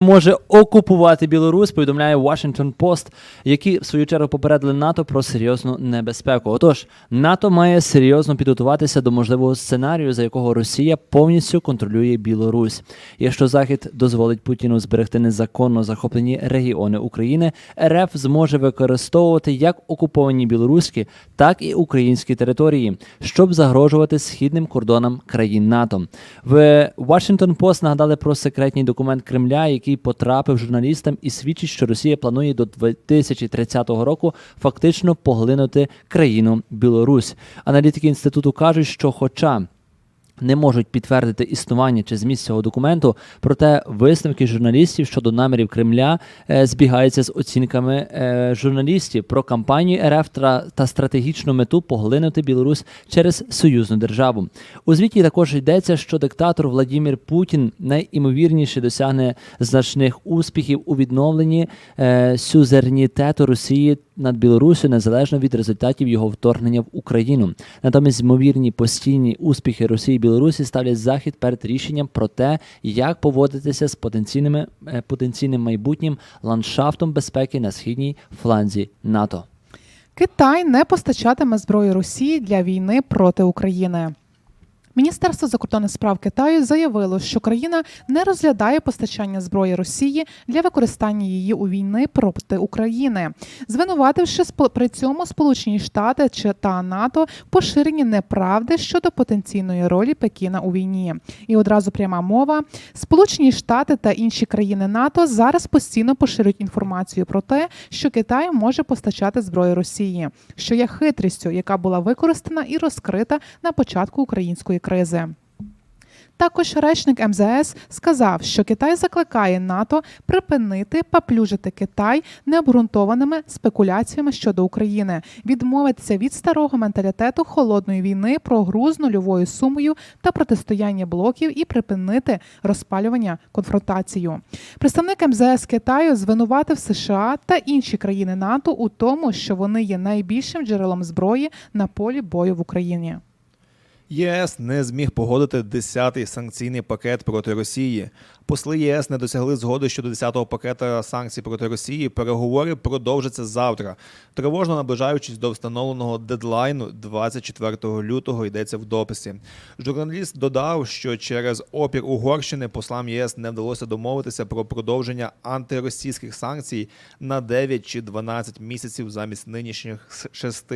може окупувати Білорусь, повідомляє Washington Post, які в свою чергу попередили НАТО про серйозну небезпеку. Отож, НАТО має серйозно підготуватися до можливого сценарію, за якого Росія повністю контролює Білорусь. Якщо Захід дозволить Путіну зберегти незаконно захоплені регіони України, РФ зможе використовувати як окуповані білоруські, так і українські території, щоб загрожувати східним кордонам країн НАТО. В Washington Post нагадали про секретний документ Кремля, який потрапив журналістам і свідчить, що Росія планує до 2030 року фактично поглинути країну Білорусь. Аналітики інституту кажуть, що, хоча не можуть підтвердити існування чи зміст цього документу, проте висновки журналістів щодо намірів Кремля е, збігаються з оцінками е, журналістів про кампанію РФ та, стратегічну мету поглинути Білорусь через союзну державу. У звіті також йдеться, що диктатор Владимир Путін найімовірніше досягне значних успіхів у відновленні е, сюзернітету Росії над Білоруссю незалежно від результатів його вторгнення в Україну. Натомість ймовірні постійні успіхи Росії і Білорусі ставлять захід перед рішенням про те, як поводитися з потенційними е, потенційним майбутнім ландшафтом безпеки на східній фланзі НАТО. Китай не постачатиме зброю Росії для війни проти України. Міністерство закордонних справ Китаю заявило, що країна не розглядає постачання зброї Росії для використання її у війни проти України, звинувативши при цьому Сполучені Штати чи та НАТО в поширенні неправди щодо потенційної ролі Пекіна у війні. І одразу пряма мова: Сполучені Штати та інші країни НАТО зараз постійно поширюють інформацію про те, що Китай може постачати зброю Росії, що є хитрістю, яка була використана і розкрита на початку української кризи. Також речник МЗС сказав, що Китай закликає НАТО припинити поплюжити Китай необґрунтованими спекуляціями щодо України, відмовитися від старого менталітету холодної війни про гру з нульовою сумою та протистояння блоків і припинити розпалювання конфронтацію. Представник МЗС Китаю звинуватив США та інші країни НАТО у тому, що вони є найбільшим джерелом зброї на полі бою в Україні. ЄС не зміг погодити 10-й санкційний пакет проти Росії. Посли єС не досягли згоди щодо 10-го пакета санкцій проти Росії. Переговори продовжаться завтра, тривожно наближаючись до встановленого дедлайну 24 лютого. Йдеться в дописі. Журналіст додав, що через опір Угорщини послам ЄС не вдалося домовитися про продовження антиросійських санкцій на 9 чи 12 місяців замість нинішніх 6.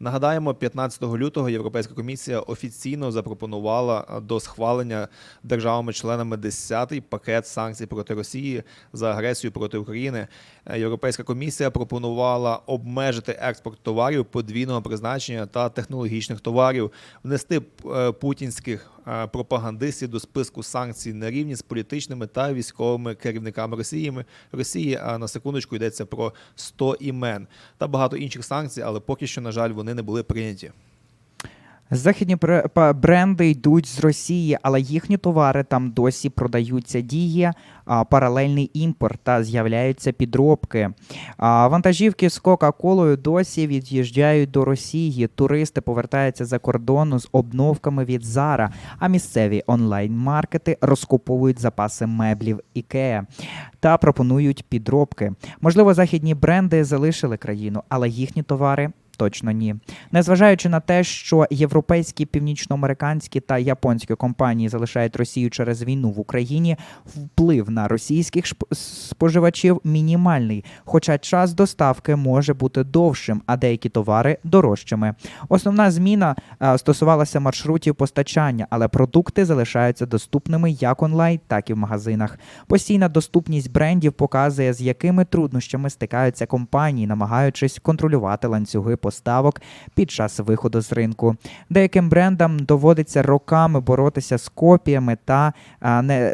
Нагадаємо, 15 лютого Європейська комісія офіційно запропонувала до схвалення державами-членами 10-й пакет санкцій проти Росії за агресію проти України. Е, Європейська комісія пропонувала обмежити експорт товарів подвійного призначення та технологічних товарів, внести е, путінських е, пропагандистів до списку санкцій на рівні з політичними та військовими керівниками Росії. Росії. А на секундочку йдеться про 100 імен та багато інших санкцій, але поки що, на жаль, вони не були прийняті. Західні бре- бренди йдуть з Росії, але їхні товари там досі продаються. Діє а, паралельний імпорт та з'являються підробки. Вантажівки з Кока-Колою досі від'їжджають до Росії. Туристи повертаються за кордону з обновками від Зара, а місцеві онлайн-маркети розкуповують запаси меблів Ікеа та пропонують підробки. Можливо, західні бренди залишили країну, але їхні товари. Точно ні. Незважаючи на те, що європейські, північноамериканські та японські компанії залишають Росію через війну в Україні, вплив на російських споживачів мінімальний, хоча час доставки може бути довшим, а деякі товари дорожчими. Основна зміна е, стосувалася маршрутів постачання, але продукти залишаються доступними як онлайн, так і в магазинах. Постійна доступність брендів показує, з якими труднощами стикаються компанії, намагаючись контролювати ланцюги поставок під час виходу з ринку. Деяким брендам доводиться роками боротися з копіями та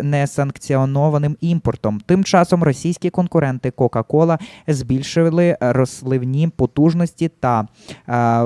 несанкціонованим імпортом. Тим часом російські конкуренти Coca-Cola збільшили розливні потужності та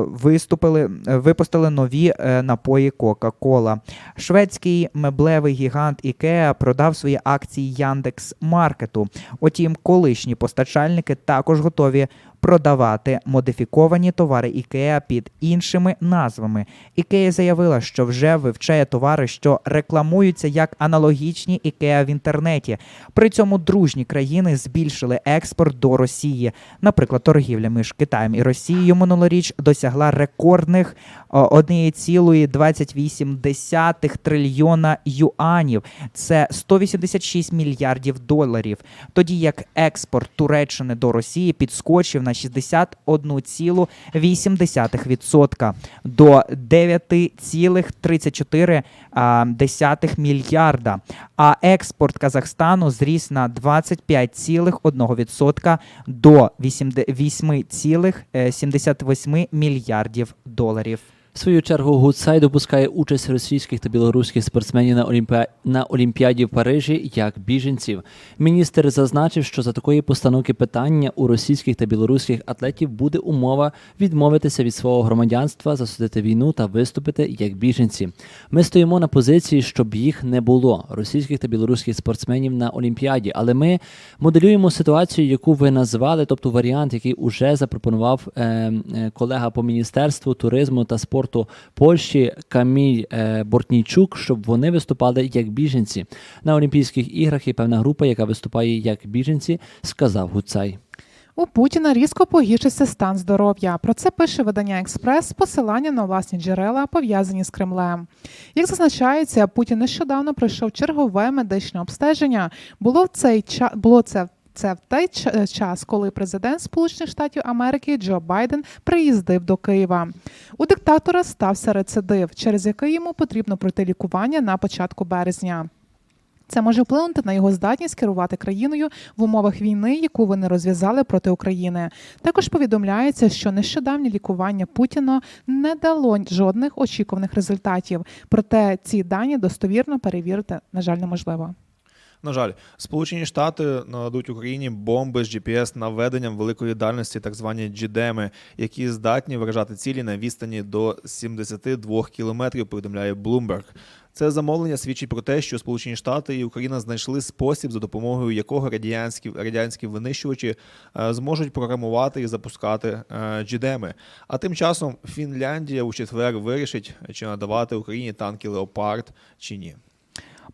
виступили, випустили нові е, напої Coca-Cola. Шведський меблевий гігант IKEA продав свої акції Яндекс Маркету. Утім, колишні постачальники також готові продавати модифіковані товари IKEA під іншими назвами. IKEA заявила, що вже вивчає товари, що рекламуються як аналогічні IKEA в інтернеті. При цьому дружні країни збільшили експорт до Росії. Наприклад, торгівля між Китаєм і Росією минулоріч досягла рекордних о, 1,28 трильйона юанів. Це 186 мільярдів доларів. Тоді як експорт Туреччини до Росії підскочив на 61,8% до 9,34 мільярда. А експорт Казахстану зріс на 25,1% до 8,78 мільярдів доларів. В свою чергу Гудсай допускає участь російських та білоруських спортсменів на, Олімпіа... на Олімпіаді в Парижі як біженців. Міністр зазначив, що за такої постановки питання у російських та білоруських атлетів буде умова відмовитися від свого громадянства, засудити війну та виступити як біженці. Ми стоїмо на позиції, щоб їх не було російських та білоруських спортсменів на Олімпіаді, але ми моделюємо ситуацію, яку ви назвали, тобто варіант, який уже запропонував е, е, колега по міністерству туризму та спорту Польщі Каміль е, Бортнійчук, щоб вони виступали як біженці на Олімпійських іграх. Є певна група, яка виступає як біженці, сказав Гуцай. У Путіна різко погіршився стан здоров'я. Про це пише видання Експрес з посиланням на власні джерела, пов'язані з Кремлем. Як зазначається, Путін нещодавно пройшов чергове медичне обстеження. Було в цей час було це. Це в той час, коли президент Сполучених Штатів Америки Джо Байден приїздив до Києва. У диктатора стався рецидив, через який йому потрібно пройти лікування на початку березня. Це може вплинути на його здатність керувати країною в умовах війни, яку вони розв'язали проти України. Також повідомляється, що нещодавнє лікування Путіна не дало жодних очікуваних результатів. Проте ці дані достовірно перевірити, на жаль, неможливо. На жаль, Сполучені Штати нададуть Україні бомби з GPS наведенням великої дальності, так звані GDM, які здатні вражати цілі на відстані до 72 кілометрів. Повідомляє Bloomberg. Це замовлення свідчить про те, що Сполучені Штати і Україна знайшли спосіб, за допомогою якого радянські радянські винищувачі е, зможуть програмувати і запускати е, GDM. А тим часом Фінляндія у четвер вирішить, чи надавати Україні танки Леопард чи ні.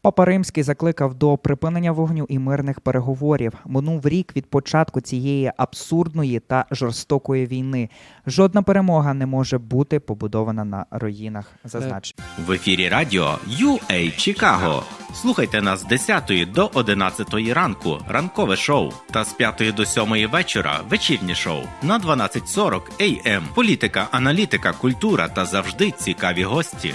Папа Римський закликав до припинення вогню і мирних переговорів. Минув рік від початку цієї абсурдної та жорстокої війни. Жодна перемога не може бути побудована на руїнах. Зазнач. В ефірі радіо UA Чикаго. Слухайте нас з 10 до 11 ранку, ранкове шоу, та з 5 до 7 вечора вечірнє шоу на 12.40 AM. Політика, аналітика, культура та завжди цікаві гості.